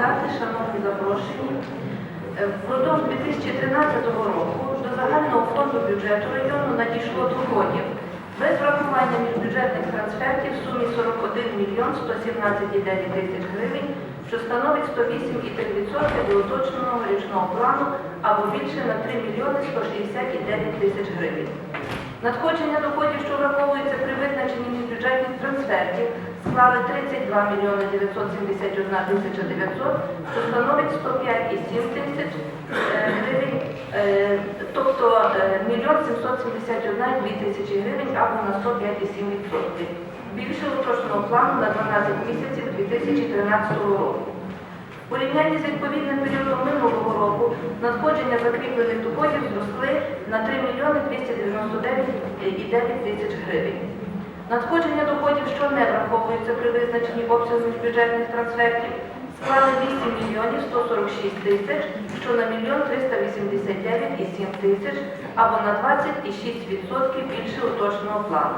депутати, шановні запрошені, е, впродовж 2013 року до загального фонду бюджету району надійшло доходів без врахування міжбюджетних трансфертів в сумі 41 мільйон 117,9 тисяч гривень, що становить 108,3% до уточненого річного плану або більше на 3 мільйони 169 тисяч гривень. Надходження доходів, що враховуються при визначенні міжбюджетних трансфертів, склали 32 мільйони 971 тисяча 900, що становить 105,7 тисяч е, гривень, е, тобто е, мільйон 771,2 тисячі гривень або на 105,7%. Більше уточного плану на 12 місяців 2013 року. У порівнянні з відповідним періодом минулого року надходження закріплених доходів зросли на 3 мільйони 299,9 тисяч гривень. Надходження доходів, що не враховуються при визначенні обсягу міжбюджетних трансфертів, склали 8 мільйонів 146 тисяч, що на мільйон 389,7 тисяч або на 20,6% більше уточного плану.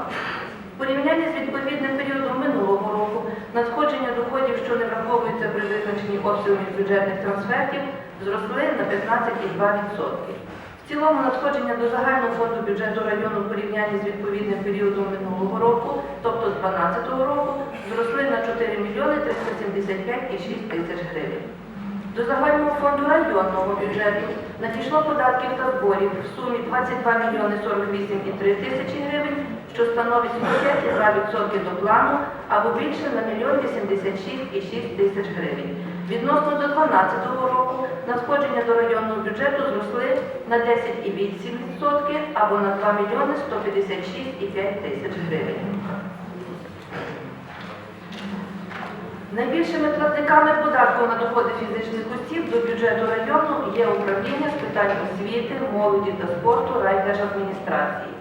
В порівнянні з відповідним періодом минулого року надходження доходів, що не враховуються при визначенні обсягу бюджетних трансфертів, зросли на 15,2%. Цілому надходження до загального фонду бюджету району в порівнянні з відповідним періодом минулого року, тобто з 2012 року, зросли на 4 мільйони 375,6 тисяч гривень. До загального фонду районного бюджету надійшло податків та зборів в сумі 22 мільйони 48,3 тисячі гривень, що становить 105,2% до плану або більше на мільйон 86,6 тисяч гривень. Відносно до 2012 року надходження до районного бюджету зросли на 10,8% або на 2 мільйони 156,5 тисяч гривень. Найбільшими платниками податку на доходи фізичних осіб до бюджету району є управління з питань освіти, молоді та спорту райдержадміністрації,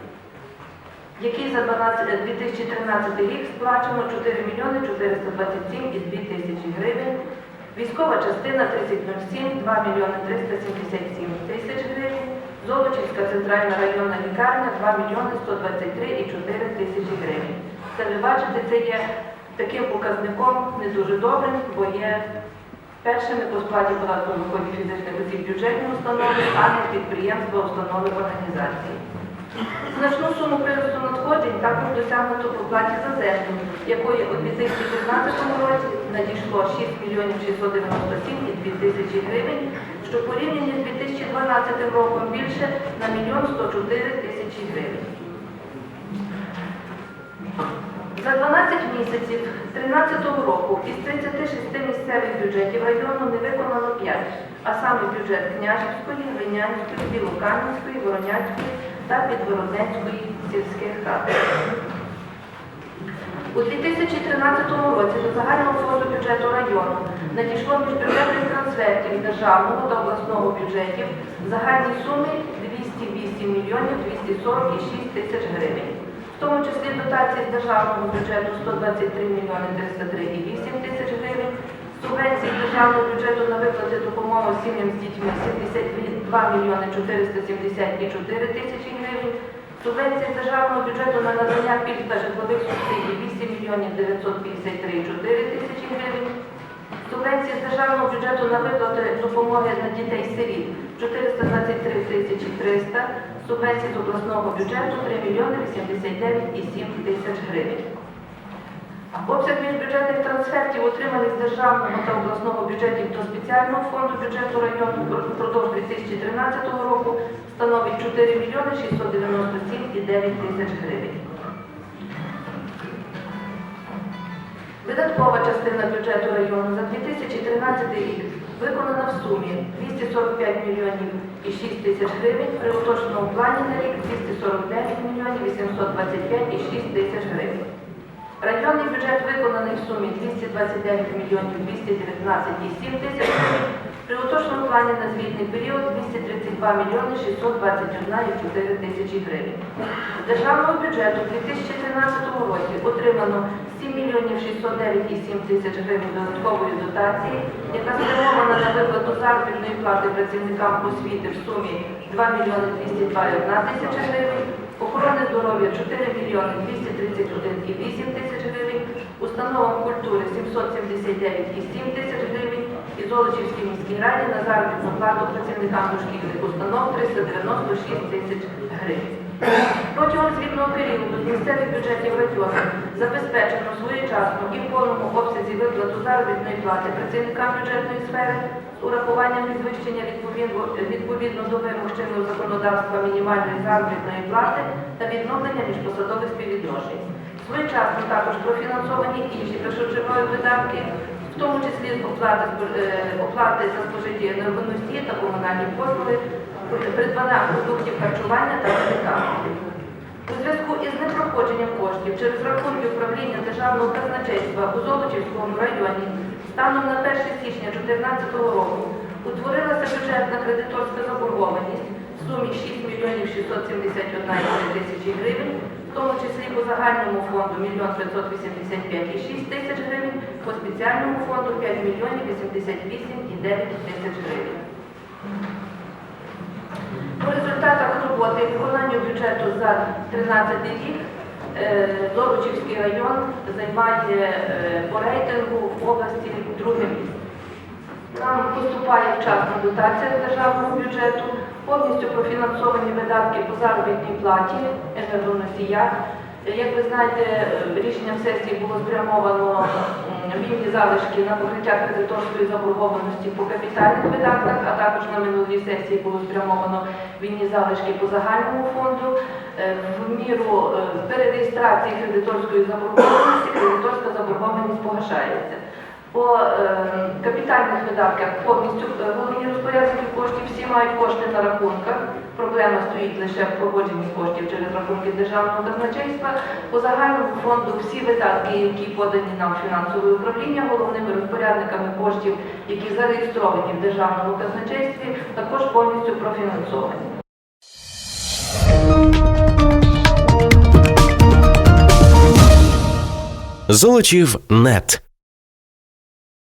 який за 12 е, 2013 рік сплачено 4 мільйони 427,2 тисячі гривень, військова частина 3007 2 мільйони 377 тисяч гривень, Золочівська центральна районна лікарня 2 мільйони 123,4 тисячі гривень. Це ви бачите, це є таким показником не дуже добрим, бо є першими по сплаті податку доходів фізичних осіб бюджетні установи, а не підприємства, установи організації. Значну суму приросту надходжень також досягнуто по платі за землю, якої у 2013 році надійшло 6 мільйонів 697,2 тисячі гривень, що в порівнянні з 2012 роком більше на мільйон 104 тисячі гривень. За 12 місяців 2013 року із 36 місцевих бюджетів району не виконано 5, а саме бюджет Княжівської, Глинянської, Білокам'янської, Воронянської та Підвородненської сільських рад. У 2013 році до загального фонду бюджету району надійшло міжбюджетних трансфертів державного та обласного бюджетів в загальній сумі 208 мільйонів 246 тисяч гривень. В тому числі дотації з державного бюджету 123 мільйони 303,8 тисяч гривень, субвенції з державного бюджету на виплати допомоги сім'ям з дітьми 72 мільйони 474 тисячі гривень, субвенції з державного бюджету на надання пільг та житлових субсидій 8 мільйонів 953,4 тисячі гривень, Субвенції з державного бюджету на виплати допомоги на дітей-сиріт 423 тисячі 300, субвенції з обласного бюджету 3 мільйони 89,7 тисяч гривень. Обсяг міжбюджетних трансфертів, отриманих з державного та обласного бюджетів до спеціального фонду бюджету району впродовж 2013 року становить 4 мільйони 697,9 тисяч гривень. Видаткова частина бюджету району за 2013 рік виконана в сумі 245 мільйонів і 6 тисяч гривень, при уточненому плані на рік 249 мільйонів 825 і 6 тисяч гривень. Районний бюджет виконаний в сумі 229 мільйонів 219 і 7 тисяч гривень, при уточненому плані на звітний період 232 мільйони 621 і 4 тисячі гривень. Державного бюджету у 2013 році отримано 7 мільйонів 609 і 7 тисяч гривень додаткової дотації, яка спрямована на виплату заробітної плати працівникам освіти в сумі 2 мільйони 202,1 тисяча гривень, охорони здоров'я 4 мільйони 231 і 8 тисяч гривень, установам культури 779 і 7 тисяч гривень, Золочівській міській раді на заробітну плату працівникам дошкільних установ 396 тисяч гривень. Протягом звітного періоду з місцевих бюджетів району забезпечено своєчасну і в повному обсязі виплату заробітної плати працівникам бюджетної сфери з урахуванням підвищення відповідно до вимог чинного законодавства мінімальної заробітної плати та відновлення міжпосадових співвідношень. Своєчасно також профінансовані інші першочергові видатки, в тому числі оплати, е, оплати за спожиті енергоносії та комунальні послуги, придбання продуктів харчування та медикаментів. У зв'язку із непроходженням коштів через рахунки управління Державного казначейства у Золочівському районі станом на 1 січня 2014 року утворилася бюджетна кредиторська заборгованість в сумі 6 мільйонів 671 тисячі гривень, в тому числі по загальному фонду 1 мільйон 585,6 тисяч гривень, по спеціальному фонду 5 мільйонів 88,9 тисяч гривень. По результатах роботи і виконанню бюджету за 13 рік е, Золочівський район займає е, по рейтингу в області друге місце. Нам поступає вчасна дотація з державного бюджету, повністю профінансовані видатки по заробітній платі, енергоносіях. Як ви знаєте, рішенням сесії було спрямовано вільні залишки на покриття кредиторської заборгованості по капітальних видатках, а також на минулій сесії було спрямовано вільні залишки по загальному фонду. Е, В міру е, перереєстрації кредиторської заборгованості кредиторська заборгованість погашається. По е, капітальних видатках повністю головні розпорядники коштів мають кошти на рахунках. Проблема стоїть лише в погодженні коштів через рахунки державного казначейства. По загальному фонду всі видатки, які подані нам фінансове управління, головними розпорядниками коштів, які зареєстровані в державному казначействі, також повністю профінансовані. Золочів нет.